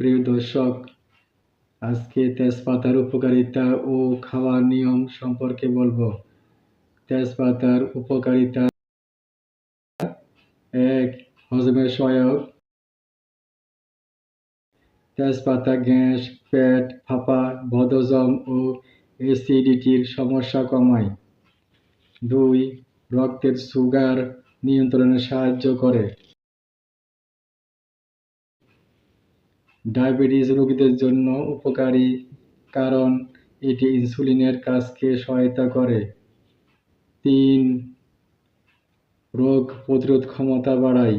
প্রিয় দর্শক, আজকে তেজপাতার উপকারিতা ও খাওয়ার নিয়ম সম্পর্কে বলব। তেজপাতার উপকারিতা এক হজমের সহায়ক। তেজপাতা, গ্যাস, পেট, ফাঁপা বদজম ও এসিডিটির সমস্যা কমায়। দুই, রক্তের সুগার নিয়ন্ত্রণে সাহায্য করে। ডায়াবেটিস রোগীদের জন্য উপকারী কারণ এটি ইনসুলিনের কাজকে সহায়তা করে। তিন, রোগ প্রতিরোধ ক্ষমতা বাড়ায়।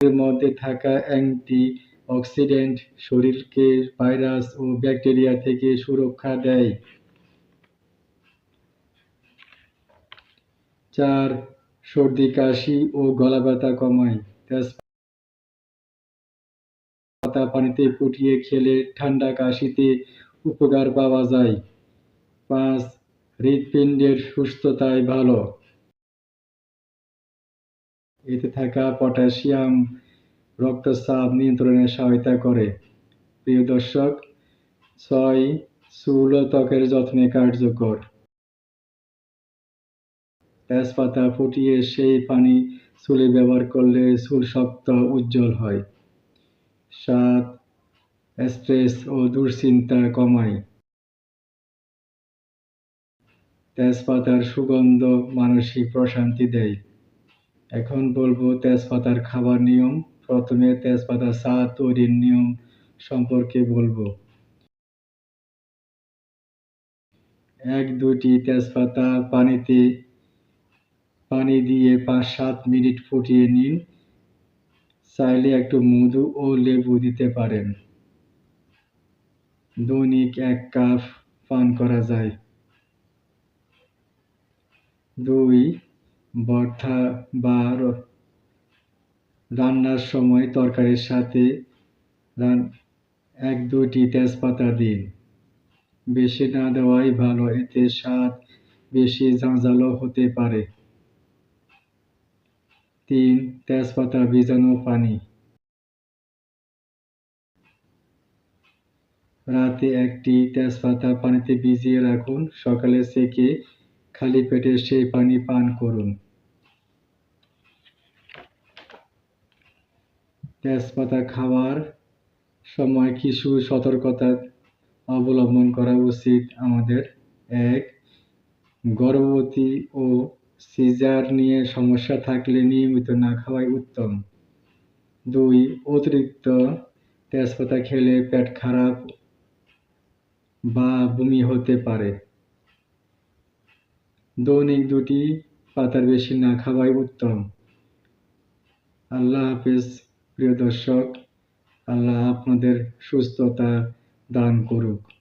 এর মধ্যে থাকা অ্যান্টি অক্সিডেন্ট শরীরকে ভাইরাস ও ব্যাকটেরিয়া থেকে সুরক্ষা দেয়। চার, সর্দি, কাশি ও গলা ব্যথা কমায়। তেজপাতা পানিতে ফুটিয়ে খেলে ঠান্ডা কাশিতে উপকার পাওয়া যায়। পাঁচ, হৃৎপিণ্ডের সুস্থতায় ভালো। এতে থাকা পটাশিয়াম, রক্তচাপ নিয়ন্ত্রণে সহায়তা করে। প্রিয় দর্শক, ছয় চুল ত্বকের যত্নে কার্যকর। তেজপাতা ফুটিয়ে সেই পানি চুলে ব্যবহার করলে চুল শক্ত উজ্জ্বল হয়। সাত স্ট্রেস ও দুশ্চিন্তা কমায়। তেজপাতার সুগন্ধ মানসিক প্রশান্তি দেয়। এখন বলব তেজপাতার খাবার নিয়ম। প্রথমে তেজপাতা চা তৈরির নিয়ম সম্পর্কে বলব। এক দুটি তেজপাতা পানিতে, পানি দিয়ে পাঁচ, সাত মিনিট ফুটিয়ে নিন। চাইলে একটু মধু ও লেবু দিতে পারেন। দৈনিক এক কাপ পান করা যায়। দুই, ভর্তা বা রান্নার সময় তরকারির সাথে এক দুটি তেজপাতা দিন। বেশি না দেওয়াই ভালো, এতে স্বাদ বেশি ঝাঁঝালো হতে পারে। তিন তেজপাতা ভিজানো পানি। রাতে একটি তেজপাতা পানিতে ভিজিয়ে রাখুন। সকালে সেকে খালি পেটে সেই পানি পান করুন। তেজপাতা খাওয়ার সময় কিছু সতর্কতা অবলম্বন করা উচিত আমাদের। এক, গর্ভবতী ও সিজার নিয়ে সমস্যা থাকলে নিয়মিত না খাওয়াই উত্তম। দুই, অতিরিক্ত তেজপাতা খেলে পেট খারাপ বা বমি হতে পারে। দৈনিক দুটি পাতার বেশি না খাওয়াই উত্তম। আল্লাহ হাফেজ, প্রিয় দর্শক, আল্লাহ আপনাদের সুস্থতা দান করুক।